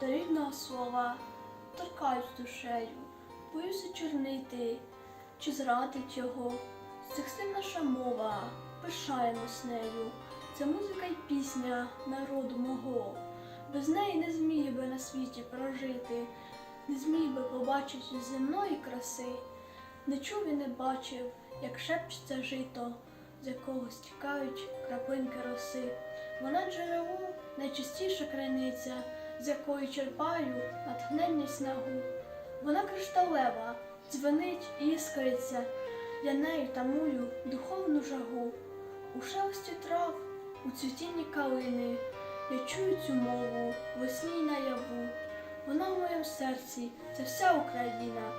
до рідного слова, торкаюсь душею, боюся чорнити, чи зрадить його. З наша мова, пишаємось нею. Це музика й пісня народу мого. Без неї не зміг би на світі прожити, не зміг би побачити земної краси. Не чув і не бачив, як шепчеться жито, з якого стікають краплинки роси. Вона джерело найчистіша криниця, з якої черпаю натхнення снагу. Вона кришталева, дзвенить і іскриться, я нею тамую духовну жагу. У шелесті трав, у цвітінні калини, я чую цю мову весні й наяву. Вона в моєму серці, це вся Україна.